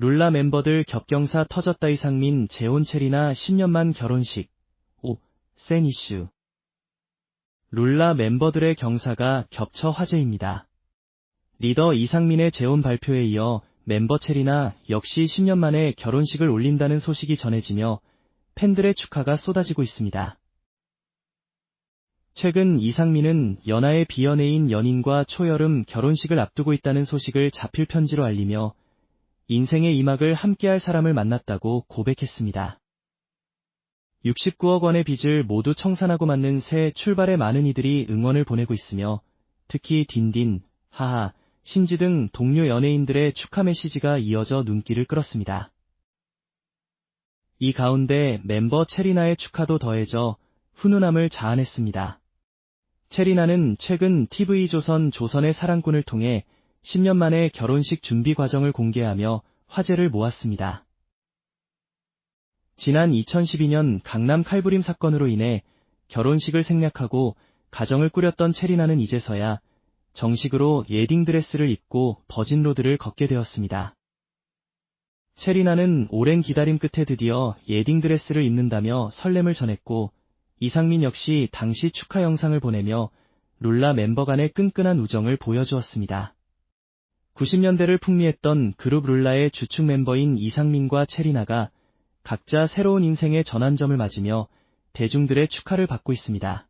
룰라 멤버들 겹경사 터졌다 이상민 재혼 체리나 10년만 결혼식 5. 센 이슈 룰라 멤버들의 경사가 겹쳐 화제입니다. 리더 이상민의 재혼 발표에 이어 멤버 체리나 역시 10년 만에 결혼식을 올린다는 소식이 전해지며 팬들의 축하가 쏟아지고 있습니다. 최근 이상민은 연하의 비연예인 연인과 초여름 결혼식을 앞두고 있다는 소식을 자필 편지로 알리며 인생의 이막을 함께할 사람을 만났다고 고백했습니다. 69억 원의 빚을 모두 청산하고 맞는 새 출발에 많은 이들이 응원을 보내고 있으며 특히 딘딘, 하하, 신지 등 동료 연예인들의 축하 메시지가 이어져 눈길을 끌었습니다. 이 가운데 멤버 체리나의 축하도 더해져 훈훈함을 자아냈습니다. 체리나는 최근 TV조선 조선의 사랑꾼을 통해 10년 만에 결혼식 준비 과정을 공개하며 화제를 모았습니다. 지난 2012년 강남 칼부림 사건으로 인해 결혼식을 생략하고 가정을 꾸렸던 체리나는 이제서야 정식으로 예딩 드레스를 입고 버진로드를 걷게 되었습니다. 체리나는 오랜 기다림 끝에 드디어 예딩 드레스를 입는다며 설렘을 전했고 이상민 역시 당시 축하 영상을 보내며 룰라 멤버 간의 끈끈한 우정을 보여주었습니다. 90년대를 풍미했던 그룹 룰라의 주축 멤버인 이상민과 체리나가 각자 새로운 인생의 전환점을 맞으며 대중들의 축하를 받고 있습니다.